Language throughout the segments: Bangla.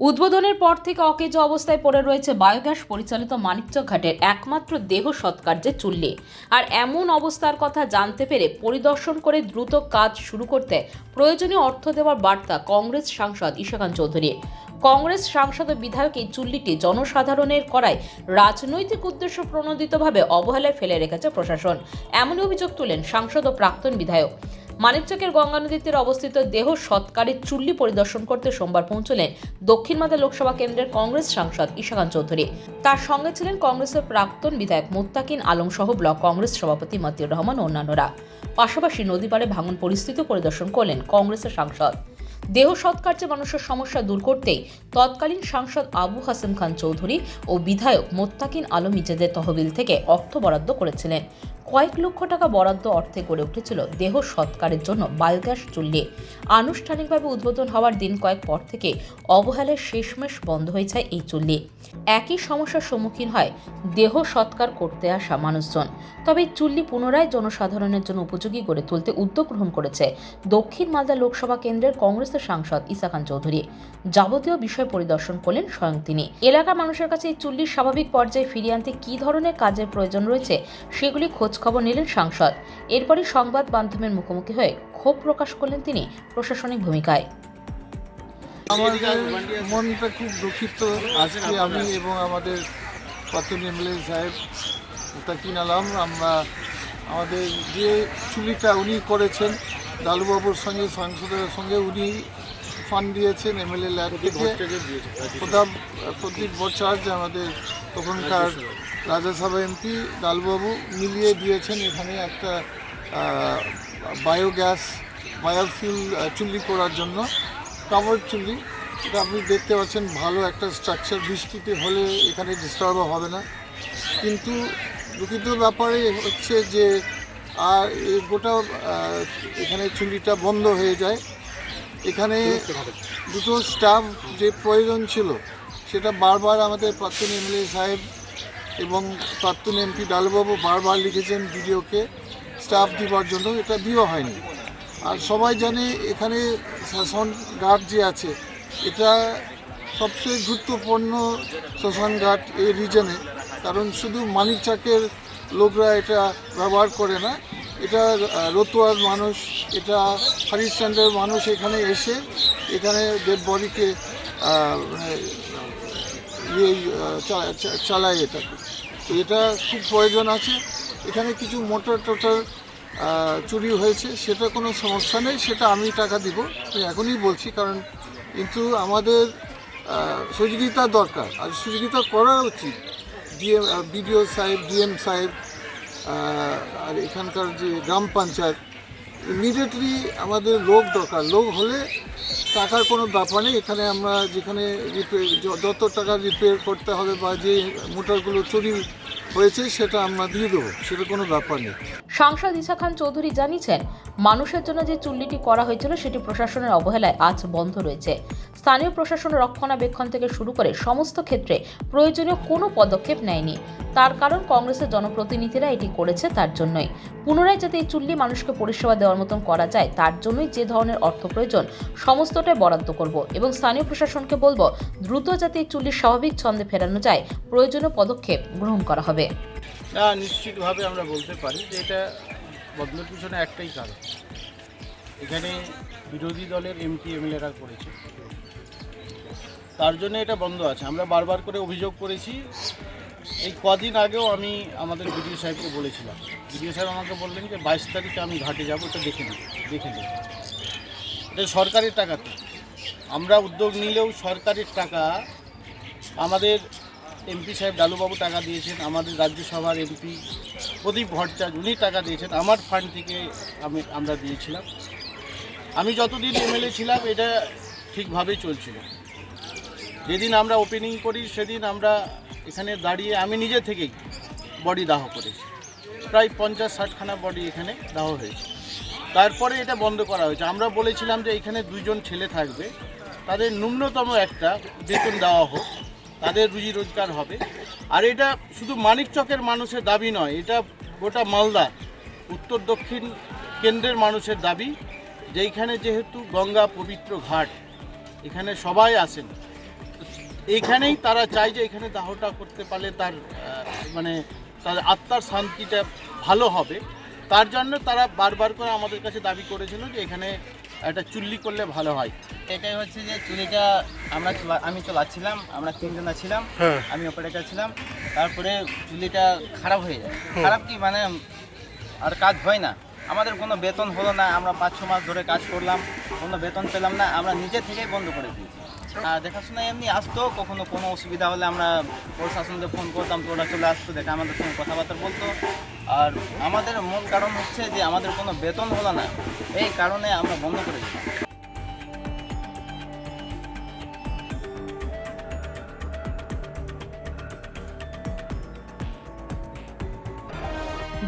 উদ্বোধনের পর থেকে অকেজ অবস্থায় পড়ে রয়েছে বায়োগ্যাস পরিচালিত মানিকচক ঘাটের একমাত্র দেহ সৎকার্যের চুল্লি। আর এমন অবস্থার কথা জানতে পেরে পরিদর্শন করে দ্রুত কাজ শুরু করতে প্রয়োজনীয় অর্থ দেওয়ার বার্তা কংগ্রেস সাংসদ ঈশাকান্ত চৌধুরী। কংগ্রেস সাংসদ ও বিধায়ক এই চুল্লিটি জনসাধারণের করায় রাজনৈতিক উদ্দেশ্য প্রণোদিতভাবে অবহেলায় ফেলে রেখেছে প্রশাসন। এমনই অভিযোগ তুলেন সাংসদ ও প্রাক্তন বিধায়ক। মানিকচকের গঙ্গা নদীর অবস্থিত দেহ সৎকারের চুল্লি পরিদর্শন করতে সোমবার পৌঁছলেন দক্ষিণ মালদা লোকসভা কেন্দ্রের কংগ্রেস সাংসদ ঈশাকান্ত চৌধুরী। তার সঙ্গে ছিলেন কংগ্রেসের প্রাক্তন বিধায়ক মুত্তাকিন আলম সহ ব্লক কংগ্রেস সভাপতি মতিউর রহমান অন্যান্যরা। পাশাপাশি নদীপাড়ে ভাঙন পরিস্থিতি পরিদর্শন করলেন কংগ্রেসের সাংসদ। দেহ সৎকার্যে মানুষের সমস্যা দূর করতেই তৎকালীন সাংসদ আবু হাসেম খান চৌধুরী ও বিধায়ক মোত্তাকিন আলম নিজেদের তহবিল থেকে অর্থ বরাদ্দ করেছিলেন। কয়েক লক্ষ টাকা বরাদ্দ অর্থে গড়ে উঠেছিল দেহ সৎকারের জন্য বায়োগ্যাস চুল্লি আনুষ্ঠানিকভাবে উদ্বোধন হওয়ার দিন কয়েক পর থেকে অবহেলায় শেষমেশ বন্ধ হয়ে যায় এই চুল্লি একই সমস্যার সম্মুখীন হয় দেহ সৎকার করতে আসা মানুষজন। তবে চুল্লি পুনরায় জনসাধারণের জন্য উপযোগী গড়ে তুলতে উদ্যোগ গ্রহণ করেছে দক্ষিণ মালদা লোকসভা কেন্দ্রের কংগ্রেসের সাংসদ ইসাকান চৌধুরী। যাবতীয় বিষয় পরিদর্শন করলেন স্বয়ং তিনি। এলাকার মানুষের কাছে এই চুল্লির স্বাভাবিক পর্যায়ে ফিরিয়ে আনতে কী ধরনের কাজের প্রয়োজন রয়েছে সেগুলি খোঁজখবর নিলেন সাংসদ। এরপরই সংবাদ মাধ্যমের মুখোমুখি হয়ে ক্ষোভ প্রকাশ করলেন তিনি প্রশাসনিক ভূমিকায়। আমাদের মনটা খুব দুঃখিত। আজকে আমি এবং আমাদের প্রাক্তন এমএলএ সাহেব তাকিন আলাম আমরা আমাদের যে চুরিটা উনি করেছেন লালুবাবুর সঙ্গে সাংসদের সঙ্গে উনি ফান্ড দিয়েছেন এমএলএ ল্যাব থেকে। প্রতাপ প্রদীপ ভট্টাচার্য আমাদের তখনকার রাজ্যসভা এমপি লালবাবু মিলিয়ে দিয়েছেন এখানে একটা বায়োগ্যাস বায়োফিল চুল্লি করার জন্য। কামড় চুল্লি এটা আপনি দেখতে পাচ্ছেন ভালো একটা স্ট্রাকচার বৃষ্টিতে হলে এখানে ডিস্টার্ব হবে না। কিন্তু দুঃখিত ব্যাপারে হচ্ছে যে আর গোটা এখানে চুল্লিটা বন্ধ হয়ে যায়। এখানে দুটো স্টাফ যে প্রয়োজন ছিল সেটা বারবার আমাদের প্রাক্তন এমএলএ সাহেব এবং প্রাক্তন এমপি ডালবাবু বারবার লিখেছেন ভিডিওকে, স্টাফ দিবার জন্য, এটা দিও হয়নি। আর সবাই জানে এখানে শাসন ঘাট যে আছে, এটা সবচেয়ে গুরুত্বপূর্ণ শ্মশান ঘাট এই রিজনে কারণ শুধু মানিকচাকের লোকরা এটা ব্যবহার করে না, এটা রতুয়ার মানুষ, এটা হরিশ্চন্দ্রের মানুষ এখানে এসে এখানে ডেড বডিকে ইয়ে চালায় এটাকে তো এটা খুব প্রয়োজন আছে। এখানে কিছু মোটর টোটর চুরি হয়েছে। সেটা কোনো সমস্যা নেই। সেটা আমি টাকা দিব। আমি এখনই বলছি, কারণ কিন্তু আমাদের সহযোগিতা দরকার। আর সহযোগিতা করা উচিত। ডিএম বিডিও সাহেব, ডিএম সাহেব আর এখানকার যে গ্রাম পঞ্চায়েত ইমিডিয়েটলি আমাদের লোক দরকার। লোক হলে টাকার কোনো ব্যাপার নেই। এখানে আমরা যেখানে রিপেয়ার যত টাকা রিপেয়ার করতে হবে বা যে মোটরগুলো চুরি হয়েছে, সেটা আমরা দিয়ে দেবো। সেটা কোনো ব্যাপার নেই। সাংসদ ইসা খান চৌধুরী জানিয়েছেন, মানুষের জন্য যে চুল্লিটি করা হয়েছিল, সেটি প্রশাসনের অবহেলায় আজ বন্ধ রয়েছে। স্থানীয় প্রশাসন রক্ষণাবেক্ষণ থেকে শুরু করে সমস্ত ক্ষেত্রে প্রয়োজনীয় কোনো পদক্ষেপ নেয়নি। তার কারণ কংগ্রেসের জনপ্রতিনিধিরা এটি করেছে তার জন্যই। পুনরায় যাতে এই চুল্লি মানুষকে পরিষেবা দেওয়ার মতন করা যায়, তার জন্যই যে ধরনের অর্থ প্রয়োজন, সমস্তটাই বরাদ্দ করব এবং স্থানীয় প্রশাসনকে বলব, দ্রুত যাতে এই চুল্লির স্বাভাবিক ছন্দে ফেরানো যায়, প্রয়োজনীয় পদক্ষেপ গ্রহণ করা হবে। নিশ্চিতভাবে আমরা বলতে পারি যে এটা বদলের পিছনে একটাই কারণ। এখানে বিরোধী দলের এমপি, এমএলএরা করেছে। তার জন্য এটা বন্ধ আছে। আমরা বারবার করে অভিযোগ করেছি। এই কদিন আগেও আমি আমাদের বিডিও সাহেবকে বলেছিলাম। বিডিও সাহেব আমাকে বললেন যে, বাইশ তারিখে আমি ঘাটে যাব, এটা দেখে নিই দেখে নিই এটা সরকারের টাকা তো। আমরা উদ্যোগ নিলেও সরকারের টাকা। আমাদের এমপি সাহেব ডালুবাবু টাকা দিয়েছেন, আমাদের রাজ্যসভার এমপি প্রদীপ ভট্টাচার্য, উনি টাকা দিয়েছেন, আমার ফান্ড থেকে আমি, আমরা দিয়েছিলাম। আমি যতদিন এমএলএ ছিলাম, এটা ঠিকভাবেই চলছিল। যেদিন আমরা ওপেনিং করি, সেদিন আমরা এখানে দাঁড়িয়ে আমি নিজে থেকেই বডি দাহ করেছি। প্রায় পঞ্চাশ, ষাটখানা বডি এখানে দাহ হয়েছে। তারপরে এটা বন্ধ করা হয়েছে। আমরা বলেছিলাম যে এখানে দুজন ছেলে থাকবে। তাদের ন্যূনতম একটা বেতন দেওয়া হোক। তাদের রুজি রোজগার হবে। আর এটা শুধু মানিকচকের মানুষের দাবি নয়, এটা গোটা মালদা, উত্তর দক্ষিণ কেন্দ্রের মানুষের দাবি। যেইখানে যেহেতু গঙ্গা পবিত্র ঘাট, এখানে সবাই আসেন। এখানেই তারা চায় যে এখানে দাহটা করতে পারলে তার মানে তার আত্মার শান্তিটা ভালো হবে। তার জন্য তারা বারবার করে আমাদের কাছে দাবি করেছিল যে এখানে একটা চুল্লি করলে ভালো হয়। এটাই হচ্ছে যে চুরিটা আমরা চলা- আমি চলাচ্ছিলাম আমরা তিনজনা ছিলাম আমি অপারেটার ছিলাম তারপরে চুলিটা খারাপ হয়ে যায়। খারাপ কি মানে আর কাজ হয় না। আমাদের কোনো বেতন হলো না আমরা পাঁচ ছ মাস ধরে কাজ করলাম কোনো বেতন পেলাম না আমরা নিজে থেকেই বন্ধ করে দিয়েছি। আর দেখাশোনা এমনি আসতো, কখনো কোনো অসুবিধা হলে আমরা প্রশাসনকে ফোন করতাম, তো ওরা চলে আসতো, দেখে আমাদের সঙ্গে কথাবার্তা বলতো। আর আমাদের মূল কারণ হচ্ছে যে আমাদের কোনো বেতন হলো না, এই কারণে আমরা বন্ধ করে দিই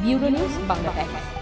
ব্যুরো নিউজ, বাংলা টাইমস।